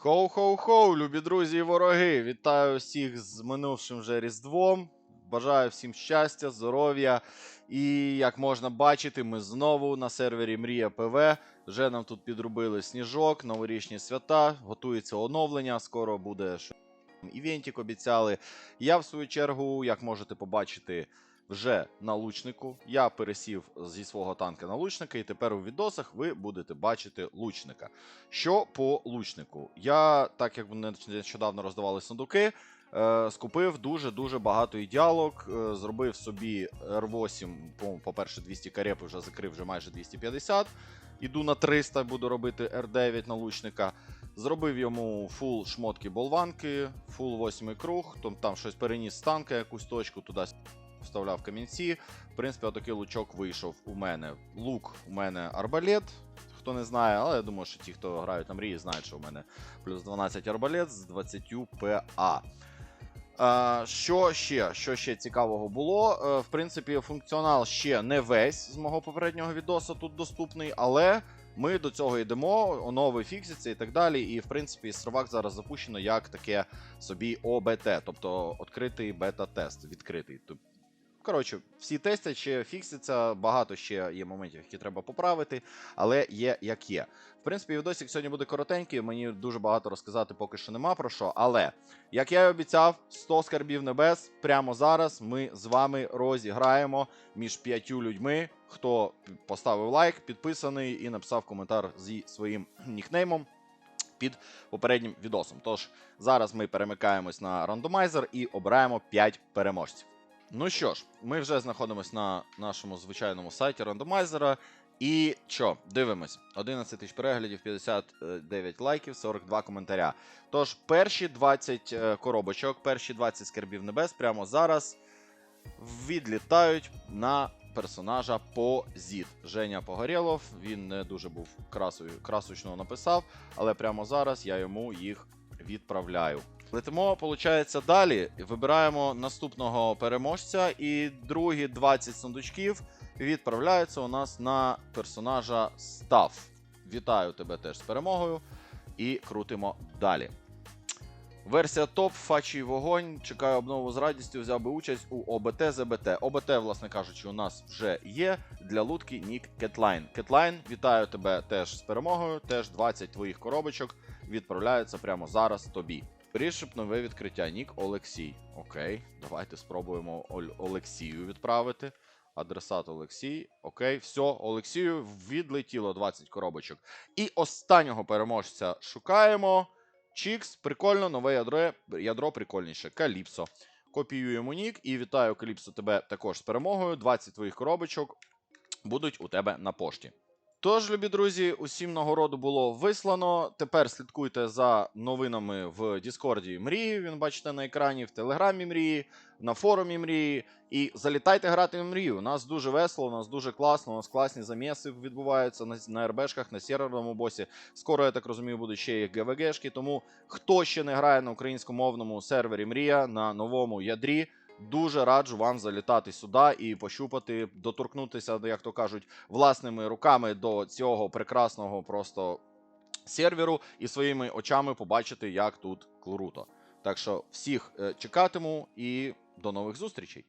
Хоу-хоу-хоу, любі друзі і вороги! Вітаю всіх з минувшим вже Різдвом. Бажаю всім щастя, здоров'я. І як можна бачити, ми знову на сервері Мрія ПВ. Вже нам тут підробили сніжок, новорічні свята, готується оновлення. Скоро буде івентик обіцяли. Я, в свою чергу, як можете побачити, вже на лучнику. Я пересів зі свого танка на лучника, і тепер у відосах ви будете бачити лучника. Що по лучнику? Я, так як не- нещодавно роздавали сундуки, е, скупив дуже-дуже багато ідеалок, е, зробив собі R8, по- по-перше, 200 кареп, вже закрив вже майже 250. Іду на 300, буду робити R9 на лучника. Зробив йому фул шмотки болванки, фул 8 круг, там, там щось переніс з танка, якусь точку туди вставляв камінці. В принципі, отакий лучок вийшов у мене. Лук у мене арбалет. Хто не знає, але я думаю, що ті, хто грають на мрії, знають, що у мене плюс 12 арбалет з 20 ПА. Що ще? Що ще цікавого було? Е, в принципі, функціонал ще не весь з мого попереднього відосу тут доступний, але ми до цього йдемо, онови фіксяться і так далі. І в принципі, сервак зараз запущено як таке собі ОБТ, тобто відкритий бета-тест, відкритий. Коротше, всі тестять ще фіксяться, багато ще є моментів, які треба поправити, але є як є. В принципі, відосик сьогодні буде коротенький, мені дуже багато розказати поки що нема про що. Але, як я і обіцяв, 100 скарбів небес. Прямо зараз ми з вами розіграємо між п'ятью людьми. Хто поставив лайк, підписаний і написав коментар зі своїм нікнеймом під попереднім відосом. Тож зараз ми перемикаємось на рандомайзер і обираємо 5 переможців. Ну що ж, ми вже знаходимося на нашому звичайному сайті рандомайзера. І що, дивимось: 11 тисяч переглядів, 59 лайків, 42 коментаря. Тож, перші 20 е, коробочок, перші 20 скарбів небес прямо зараз відлітають на персонажа Позіт. Женя Погорєлов. Він не дуже був красою, красочно написав, але прямо зараз я йому їх відправляю. Летимо, виходить, далі. Вибираємо наступного переможця, і другі 20 сундучків відправляються у нас на персонажа Став. Вітаю тебе теж з перемогою. І крутимо далі. Версія топ, фачий вогонь. Чекаю обнову з радістю. Взяв би участь у ОБТ ЗБТ. ОБТ, власне кажучи, у нас вже є для лутки Нік Кетлайн. Кетлайн, вітаю тебе теж з перемогою. Теж 20 твоїх коробочок відправляються прямо зараз тобі. Пришип нове відкриття. Нік Олексій. Окей, давайте спробуємо Олексію відправити. Адресат Олексій. Окей, все, Олексію відлетіло 20 коробочок. І останнього переможця шукаємо. Чікс, прикольно, нове ядро, ядро прикольніше. Каліпсо. Копіюємо нік і вітаю Каліпсо тебе також з перемогою. 20 твоїх коробочок будуть у тебе на пошті. Тож, любі друзі, усім нагороду було вислано. Тепер слідкуйте за новинами в Діскорді Мрії. Він бачите на екрані, в Телеграмі Мрії, на форумі Мрії. І залітайте грати в мрію. У нас дуже весело, у нас дуже класно, у нас класні заміси відбуваються на, РБшках, на серверному босі. Скоро, я так розумію, будуть ще і ГВГшки. Тому хто ще не грає на українськомовному сервері Мрія на новому ядрі. Дуже раджу вам залітати сюди і пощупати, доторкнутися, як то кажуть, власними руками до цього прекрасного просто серверу і своїми очами побачити, як тут круто. Так що всіх е, чекатиму і до нових зустрічей.